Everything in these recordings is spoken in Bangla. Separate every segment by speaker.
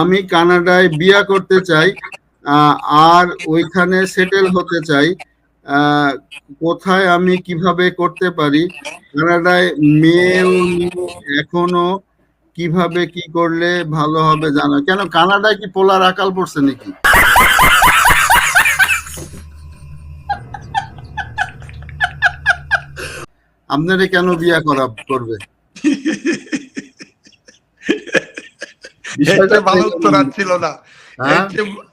Speaker 1: আমি কানাডায় বিয়া করতে চাই আর ওইখানে সেটেল হতে চাই কোথায় আমি কীভাবে করতে পারি, কানাডায় মেল এখনও কীভাবে কি করলে ভালো হবে জানো, কেন কানাডায় কি পোলার আকাল পড়ছে নাকি? আপনারে কেন বিয়া করা করবে?
Speaker 2: এর ভালো উত্তর আর ছিল না।
Speaker 1: হ্যাঁ?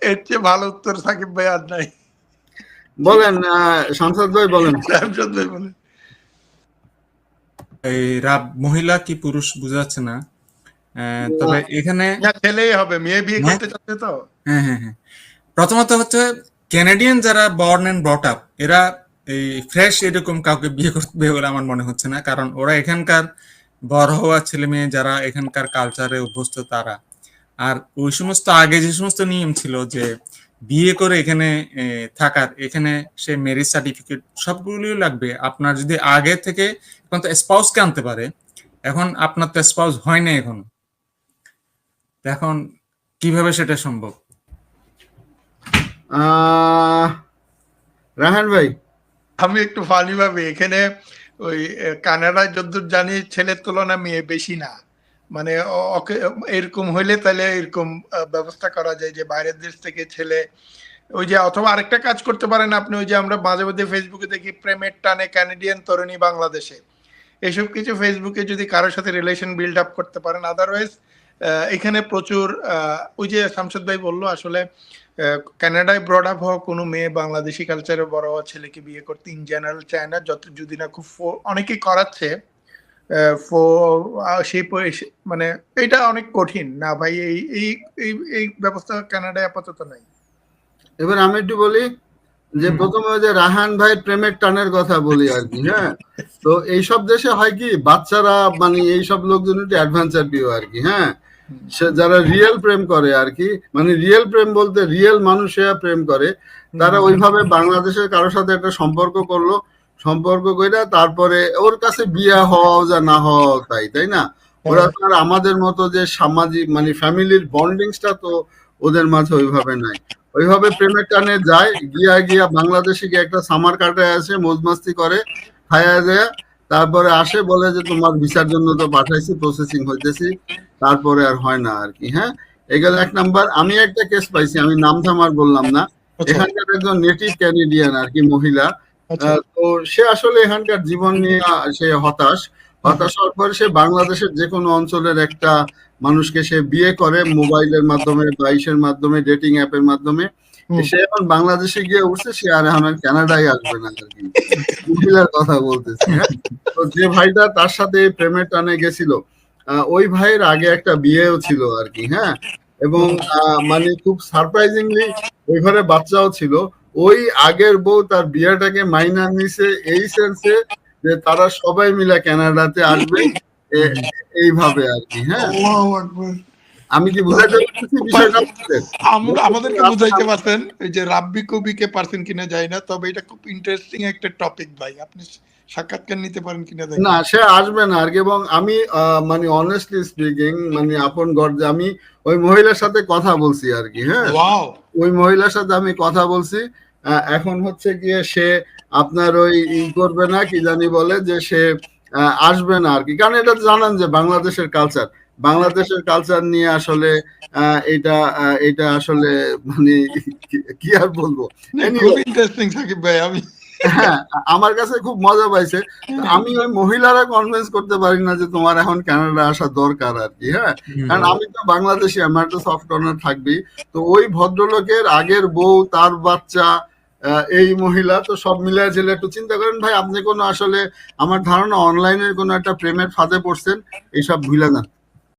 Speaker 2: এর চেয়ে ভালো উত্তর সাকিব ভাই আর নাই।
Speaker 1: বলেন আহ, ভাই বলেন।
Speaker 2: শ্যামচন্দ ভাই বলেন।
Speaker 3: এই রাব মহিলা কি পুরুষ বোঝা যাচ্ছে না তবে এখানে
Speaker 2: ছেলেই হবে মেয়ে বিয়ে। করতে চাচ্ছে তো।
Speaker 3: হ্যাঁ হ্যাঁ হ্যাঁ। প্রথমত হচ্ছে ক্যানাডিয়ান যারা বর্ন এন্ড ব্রট আপ এরা এই ফ্রেশ এরকম কাউকে বিয়ে করবে বলে আমার মনে হচ্ছে না। কারণ ওরা এখানকার বড় হওয়া ছেলে মেয়ে যারা এখানকার কালচারে অভ্যস্ত তারা। আর ওই সমস্ত আগে যে সমস্ত নিয়ম ছিল যে বিয়ে করে এখানে থাকার এখানে সে ম্যারেজ সার্টিফিকেট সবগুলোই লাগবে। আপনার যদি আগে থেকে এখন তো স্পাউসকে আনতে পারে এখন আপনার তো স্পাউস হয় না এখন। এখন কীভাবে সেটা সম্ভব?
Speaker 1: আহ, রাহান ভাই।
Speaker 2: আমি একটু ফানি ভাবে এখানে ওই কানাডায় যদ্দূর জানি ছেলের তুলনা মেয়ে বেশি না। মানে এরকম হইলে তাহলে এরকম ব্যবস্থা করা যায় যে বাইরের দেশ থেকে ছেলে, ওই যে অথবা আরেকটা কাজ করতে পারেন আপনি, ওই যে আমরা মাঝে মধ্যে ফেসবুকে দেখি প্রেমের টানে ক্যানাডিয়ান তরুণী বাংলাদেশে। এসব কিছু ফেসবুকে যদি কারোর সাথে রিলেশন বিল্ড আপ করতে পারেন আদারওয়াইজ এখানে প্রচুর ওই যে শামসুদ ভাই বলল আসলে কানাডায় ব্রড আপ হওয়া কোনো মেয়ে, বাংলাদেশি কালচারে বড় হওয়া ছেলেকে বিয়ে করতে ইন জেনারেল চায় না, যত, যদি না খুব অনেকেই করাচ্ছে সেই মানে এটা অনেক কঠিন। না ভাই এই এই এই ব্যবস্থা কানাডায় আপাতত নাই।
Speaker 1: এবার আমি একটু বলি যে প্রথমে যে রাহান ভাই প্রেমের টানের কথা বলি আর কি হ্যাঁ? তো এইসব দেশে হয় কি বাচ্চারা মানে এইসব লোকজন একটু অ্যাডভেঞ্চার প্রিয় আর কি হ্যাঁ? সে যারা রিয়েল প্রেম করে আর কি মানে রিয়েল প্রেম বলতে রিয়েল মানুষেরা প্রেম করে তারা ওইভাবে বাংলাদেশের কারোর সাথে একটা সম্পর্ক করল সম্পর্ক কইরা তারপরে ওর কাছে বিয়ে হওয়া যা না হওয়া তাই তাই না? ওরা তো আর আমাদের মতো যে সামাজিক মানে ফ্যামিলির বন্ডিংসটা তো ওদের মাঝে ওইভাবে নাই। ওইভাবে প্রেমের টানে যায় গিয়া গিয়া বাংলাদেশে গিয়ে একটা সামার কাটায় আসে মজমাস্তি করে খায়া দেয়া তারপরে আসে বলে যে তোমার ভিসার জন্য তো পাঠাইছি প্রসেসিং হইতেছি তারপরে আর হয় না আর কি হ্যাঁ? এগুলো এক নাম্বার আমি একটা কেস পাইছি আমি নাম থামার বললাম না।
Speaker 2: আচ্ছা,
Speaker 1: এখানকার একজন নেটিভ ক্যানেডিয়ান আর কি মহিলা তো সে আসলে এখানকার জীবন নিয়ে সে হতাশ। হতাশ হওয়ার পরে সে বাংলাদেশের যে কোনো অঞ্চলের একটা মানুষকে সে বিয়ে করে মোবাইলের মাধ্যমে বাইশের মাধ্যমে ডেটিং অ্যাপের মাধ্যমে। সে এখন বাংলাদেশে গিয়ে উঠছে সে আর এখন আর কানাডায় আসবে না আর কি। মহিলার কথা বলতেছি হ্যাঁ? তো যে ভাইটা তার সাথে প্রেমের টানে গেছিল ওই ভাইয়ের আগে একটা বিয়েও ছিল আর কি হ্যাঁ? এবং আহ, মানে খুব সারপ্রাইজিংলি ওই ঘরে বাচ্চাও ছিল। ওই আগের বউ তার বিয়েটাকে মাইনা নিছে এই সেন্সে যে তারা সবাই মিলে ক্যানাডাতে আসবে এইভাবে আর কি হ্যাঁ। আমি কি?
Speaker 2: আমরা আমাদেরকে বুঝাইতে পারছেন এই যে রাব্বি কবিকে পারছেন কিনা যাই না তবে এটা খুব ইন্টারেস্টিং একটা টপিক ভাই। আপনি সাক্ষাৎকার নিতে পারেন কিনা
Speaker 1: না সে আসবে না আর কি এবং আমি আহ, মানে অনেস্টলি স্পিকিং মানে আপন গর্জে আমি ওই মহিলার সাথে কথা বলছি আর কি হ্যাঁ? ওই মহিলার সাথে আমি কথা বলছি এখন হচ্ছে গিয়ে সে আপনার ওই ই করবে না কি জানি বলে যে সে আহ, আসবে না আর কি। কারণ এটা জানান যে বাংলাদেশের কালচার বাংলাদেশের কালচার নিয়ে আসলে আহ, এটা এটা আসলে মানে কি- আর বলব?
Speaker 2: ইন্টারেস্টিং সাকিব ভাই আমি
Speaker 1: হ্যাঁ আমার কাছে খুব মজা পাইছে। আমি ওই মহিলারা কনভিন্স করতে পারি না যে তোমার এখন কানাডা আসা দরকার আর কি হ্যাঁ? কারণ আমি তো বাংলাদেশি আমার তো সফট কর্নার থাকবেই তো ওই ভদ্রলোকের আগের বউ তার বাচ্চা আহ, এই মহিলা তো সব মিলিয়ে ঝেলে একটু চিন্তা করেন ভাই আপনি কোনো আসলে আমার ধারণা অনলাইনের কোনো একটা প্রেমের ফাঁদে পড়ছেন? এইসব ভুলে যান।